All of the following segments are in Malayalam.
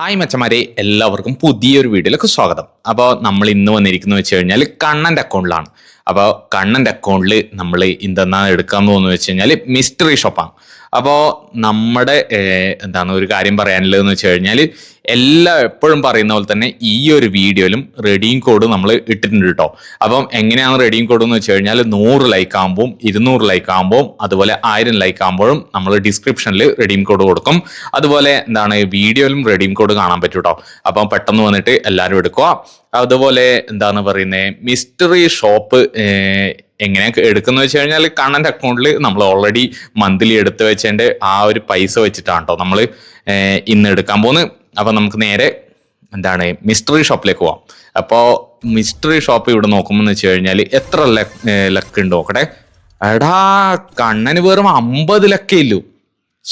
ഹായ് മച്ചമാരെ എല്ലാവർക്കും പുതിയൊരു വീഡിയോയിലേക്ക് സ്വാഗതം. അപ്പോൾ നമ്മൾ ഇന്ന് വന്നിരിക്കുന്നത് വെച്ച് കഴിഞ്ഞാൽ കണ്ണന്റെ അക്കൗണ്ടിലാണ് അപ്പോൾ കണ്ണന്റെ അക്കൗണ്ടിൽ നമ്മൾ എന്തെന്നാണ് എടുക്കാൻ പോകുന്നത് വെച്ച് കഴിഞ്ഞാൽ മിസ്റ്ററി ഷോപ്പാണ് അപ്പോൾ നമ്മുടെ എന്താണ് ഒരു കാര്യം പറയാനുള്ളതെന്ന് വെച്ച് കഴിഞ്ഞാൽ എല്ലാ എപ്പോഴും പറയുന്ന പോലെ തന്നെ ഈ ഒരു വീഡിയോയിലും റെഡീം കോഡ് നമ്മൾ ഇട്ടിട്ടുണ്ട് കേട്ടോ. അപ്പം എങ്ങനെയാണ് റെഡീം കോഡ് എന്ന് വെച്ച് കഴിഞ്ഞാൽ നൂറ് ലൈക്ക് ആകുമ്പോൾ ഇരുന്നൂറ് ലൈക്ക് ആകുമ്പോൾ അതുപോലെ ആയിരം ലൈക്ക് ആകുമ്പോഴും നമ്മൾ ഡിസ്ക്രിപ്ഷനിൽ റെഡീം കോഡ് കൊടുക്കും. അതുപോലെ എന്താണ് വീഡിയോയിലും റെഡീം കോഡ് കാണാൻ പറ്റും കേട്ടോ. അപ്പം പെട്ടെന്ന് വന്നിട്ട് എല്ലാവരും എടുക്കുക. അതുപോലെ എന്താണ് പറയുന്നത് മിസ്റ്ററി ഷോപ്പ് എങ്ങനെ എടുക്കുന്ന വെച്ച് കഴിഞ്ഞാൽ കണ്ണന്റെ അക്കൗണ്ടിൽ നമ്മൾ ഓൾറെഡി മന്ത്ലി എടുത്ത് വെച്ചതിന്റെ ആ ഒരു പൈസ വെച്ചിട്ടാണ് കേട്ടോ നമ്മൾ ഇന്ന് എടുക്കാൻ പോകുന്നത്. അപ്പം നമുക്ക് നേരെ എന്താണ് മിസ്റ്ററി ഷോപ്പിലേക്ക് പോവാം. അപ്പോൾ മിസ്റ്ററി ഷോപ്പ് ഇവിടെ നോക്കുമ്പോൾ വെച്ച് കഴിഞ്ഞാൽ എത്ര ലക്ക് ഉണ്ട് നോക്കട്ടെ. എടാ കണ്ണന് വെറും അമ്പത് ലക്കേ ഇല്ലു.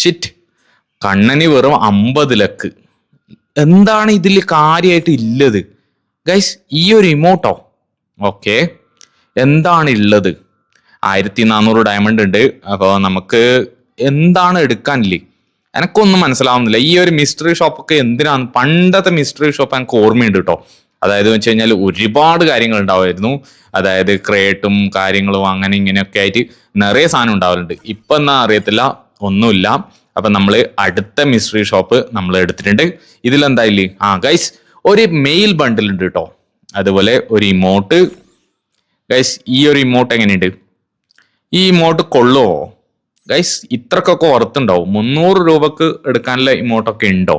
ഷിറ്റ് കണ്ണന് വെറും അമ്പത് ലക്ക്. എന്താണ് ഇതിൽ കാര്യമായിട്ട് ഇല്ലത്? ഗൈസ് ഈ ഒരു ഇമോട്ടോ ഓക്കെ എന്താണ് ഉള്ളത് ആയിരത്തി നാനൂറ് ഡയമണ്ട് ഉണ്ട്. അപ്പോൾ നമുക്ക് എന്താണ് എടുക്കാനില്ലേ? എനക്കൊന്നും മനസ്സിലാവുന്നില്ല. ഈ ഒരു മിസ്റ്ററി ഷോപ്പൊക്കെ എന്തിനാണ് പണ്ടത്തെ മിസ്റ്ററി ഷോപ്പ് എനിക്ക് ഓർമ്മയുണ്ട് കേട്ടോ അതായത് വെച്ച് കഴിഞ്ഞാൽ ഒരുപാട് കാര്യങ്ങൾ ഉണ്ടാവുമായിരുന്നു അതായത് ക്രേട്ടും കാര്യങ്ങളും അങ്ങനെ ഇങ്ങനെയൊക്കെ ആയിട്ട് നിറയെ സാധനം ഉണ്ടാവലുണ്ട്. ഇപ്പൊ എന്നാ അറിയത്തില്ല ഒന്നുമില്ല. അപ്പൊ നമ്മൾ അടുത്ത മിസ്റ്ററി ഷോപ്പ് നമ്മൾ എടുത്തിട്ടുണ്ട്. ഇതിലെന്തായില്ലേ? ആ ഗൈസ് ഒരു മെയിൽ ബണ്ടിൽ ഉണ്ട് കേട്ടോ അതുപോലെ ഒരു ഇമോട്ട് ഗൈസ് ഈ ഒരു ഇമോട്ട് എങ്ങനെയുണ്ട്? ഈ ഇമോട്ട് കൊള്ളുവോ? ഗൈസ് ഇത്രക്കൊക്കെ ഓർത്തുണ്ടാവും മുന്നൂറ് രൂപക്ക് എടുക്കാനുള്ള ഇമോട്ടൊക്കെ ഉണ്ടോ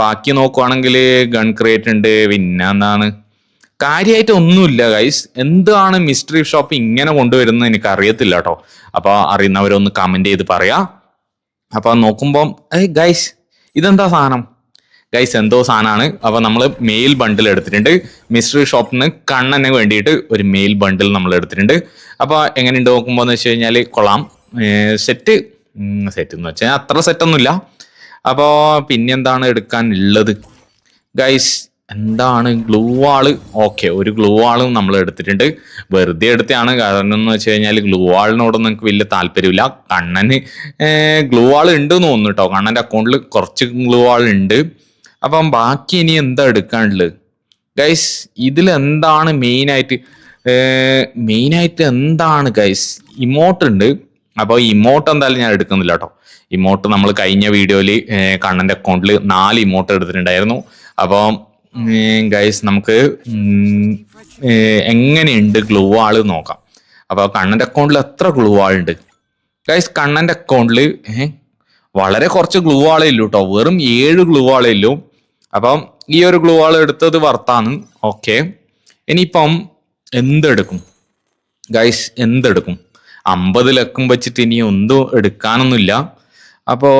ബാക്കി നോക്കുവാണെങ്കിൽ ഗൺ ക്രിയേറ്റ് ഉണ്ട് പിന്നെ എന്താണ്? കാര്യമായിട്ട് ഒന്നുമില്ല ഗൈസ് എന്താണ് മിസ്റ്ററി ഷോപ്പ് ഇങ്ങനെ കൊണ്ടുവരുന്നത് എനിക്ക് അറിയത്തില്ല കേട്ടോ അപ്പൊ അറിയുന്നവരൊന്ന് കമന്റ് ചെയ്ത് പറയാ. അപ്പൊ നോക്കുമ്പം ഏയ് ഗൈസ് ഇതെന്താ സാധനം? ഗൈസ് എന്തോ സാധനമാണ് അപ്പോൾ നമ്മൾ മെയിൽ ബണ്ടിൽ എടുത്തിട്ടുണ്ട്. മിസ്റ്ററി ഷോപ്പിൽ നിന്ന് കണ്ണന് വേണ്ടിയിട്ട് ഒരു മെയിൽ ബണ്ടിൽ നമ്മൾ എടുത്തിട്ടുണ്ട്. അപ്പൊ എങ്ങനെയുണ്ട് നോക്കുമ്പോൾ എന്ന് വെച്ച് കഴിഞ്ഞാൽ കൊള്ളാം. സെറ്റ് സെറ്റ് എന്ന് വെച്ചാൽ അത്ര സെറ്റ് ഒന്നുമില്ല. പിന്നെന്താണ് ഉള്ളത് ഗൈസ് എന്താണ് ഗ്ലൂ വാൾ ഓക്കെ ഒരു ഗ്ലൂ വാളും നമ്മൾ എടുത്തിട്ടുണ്ട്. വെറുതെ എടുത്തതാണ് കാരണം എന്ന് വെച്ച് കഴിഞ്ഞാൽ ഗ്ലൂ വാളിനോടൊന്നും നിങ്ങൾക്ക് വലിയ താല്പര്യമില്ല. കണ്ണന് ഗ്ലൂ വാൾ ഉണ്ട് എന്ന് തോന്നുന്നു കേട്ടോ കണ്ണന്റെ അക്കൗണ്ടിൽ കുറച്ച് ഗ്ലൂ വാൾ ഉണ്ട്. അപ്പം ബാക്കി ഇനി എന്താ എടുക്കാനുള്ളത്? ഗൈസ് ഇതിൽ എന്താണ് മെയിനായിട്ട് മെയിനായിട്ട് എന്താണ് ഗൈസ് ഇമോട്ട് ഉണ്ട്. അപ്പോൾ ഇമോട്ട് എന്തായാലും ഞാൻ എടുക്കുന്നില്ല കേട്ടോ ഇമോട്ട് നമ്മൾ കഴിഞ്ഞ വീഡിയോയിൽ കണ്ണന്റെ അക്കൗണ്ടിൽ നാല് ഇമോട്ട് എടുത്തിട്ടുണ്ടായിരുന്നു. അപ്പോൾ ഗൈസ് നമുക്ക് എങ്ങനെയുണ്ട് ഗ്ലൂ ആൾ നോക്കാം. അപ്പോൾ കണ്ണന്റെ അക്കൗണ്ടിൽ എത്ര ഗ്ലൂ ആളുണ്ട് ഗൈസ് കണ്ണന്റെ അക്കൗണ്ടിൽ വളരെ കുറച്ച് ഗ്ലൂ ആളേ ഇല്ലൂ കേട്ടോ വെറും ഏഴ് ഗ്ലൂ ആളേ ഇല്ലൂ അപ്പം ഈ ഒരു ഗ്ലൂ ആൾ എടുത്തത് വർത്താണ് ഓക്കെ ഇനിയിപ്പം എന്തെടുക്കും? ഗൈസ് എന്തെടുക്കും? അമ്പത് ലക്കം വെച്ചിട്ട് ഇനി ഒന്നും എടുക്കാനൊന്നുമില്ല. അപ്പോ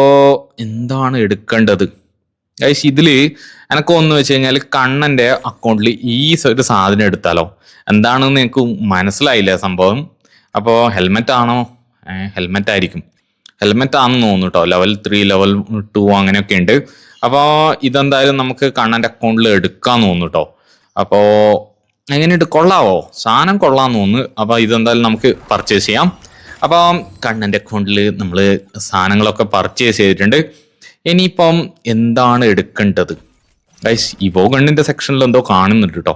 എന്താണ് എടുക്കേണ്ടത്? ഗൈസ് ഇതിൽ എനക്ക് ഒന്ന് വെച്ച് കഴിഞ്ഞാൽ കണ്ണന്റെ അക്കൗണ്ടിൽ ഈ ഒരു സാധനം എടുത്താലോ? എന്താണെന്ന് എനിക്ക് മനസ്സിലായില്ല സംഭവം? അപ്പോൾ ഹെൽമെറ്റ് ആണോ? ഹെൽമെറ്റ് ആയിരിക്കും. ഹെൽമെറ്റ് ആണെന്ന് തോന്നുന്നു കേട്ടോ ലെവൽ ത്രീ ലെവൽ ടു അങ്ങനെയൊക്കെ ഉണ്ട്. അപ്പോൾ ഇതെന്തായാലും നമുക്ക് കണ്ണന്റെ അക്കൗണ്ടിൽ എടുക്കാന്ന് തോന്നുന്നു കേട്ടോ അപ്പോൾ എങ്ങനെയുണ്ട്? കൊള്ളാവോ? സാധനം കൊള്ളാന്ന് തോന്നുന്നു. അപ്പോൾ ഇതെന്തായാലും നമുക്ക് പർച്ചേസ് ചെയ്യാം. അപ്പം കണ്ണന്റെ അക്കൗണ്ടിൽ നമ്മൾ സാധനങ്ങളൊക്കെ പർച്ചേസ് ചെയ്തിട്ടുണ്ട്. ഇനിയിപ്പം എന്താണ് എടുക്കേണ്ടത്? ഗൈസ് ഇപ്പോൾ ഗണ്ണിന്റെ സെക്ഷനിൽ എന്തോ കാണുന്നുണ്ട് കേട്ടോ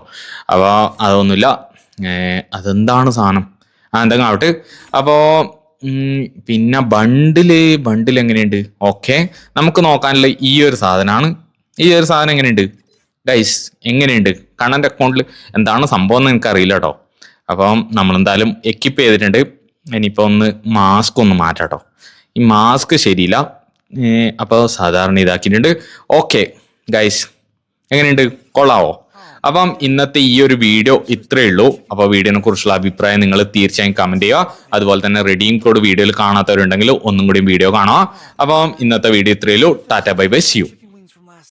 അപ്പോൾ അതൊന്നുമില്ല. അതെന്താണ് സാധനം? ആ എന്തെങ്കിലും ആവട്ടെ. അപ്പോൾ പിന്നെ ബണ്ടിൽ ബണ്ടിൽ എങ്ങനെയുണ്ട്? ഓക്കെ നമുക്ക് നോക്കാനുള്ള ഈ ഒരു സാധനമാണ്. ഈ ഒരു സാധനം എങ്ങനെയുണ്ട്? ഗൈസ് എങ്ങനെയുണ്ട്? കണ്ണന്റെ അക്കൗണ്ടിൽ എന്താണ് സംഭവം എന്ന് എനിക്ക് അറിയില്ല കേട്ടോ അപ്പം നമ്മൾ എന്തായാലും എക്യുപ്പ് ചെയ്തിട്ടുണ്ട്. ഇനിയിപ്പോൾ ഒന്ന് മാസ്ക് ഒന്ന് മാറ്റാം കേട്ടോ ഈ മാസ്ക് ശരിയില്ല. അപ്പോൾ സാധാരണ ഇതാക്കിയിട്ടുണ്ട്. ഓക്കെ ഗൈസ് എങ്ങനെയുണ്ട്? കൊള്ളാവോ? അപ്പം ഇന്നത്തെ ഈ ഒരു വീഡിയോ ഇത്രയേ ഉള്ളൂ. അപ്പോൾ വീഡിയോനെ കുറിച്ചുള്ള അഭിപ്രായം നിങ്ങൾ തീർച്ചയായും കമന്റ് ചെയ്യുക. അതുപോലെ തന്നെ റെഡീം കോഡ് വീഡിയോയിൽ കാണാത്തവരുണ്ടെങ്കിൽ ഒന്നും കൂടി വീഡിയോ കാണുക. അപ്പം ഇന്നത്തെ വീഡിയോ ഇത്രയേ ഉള്ളൂ. Tata bye bye see you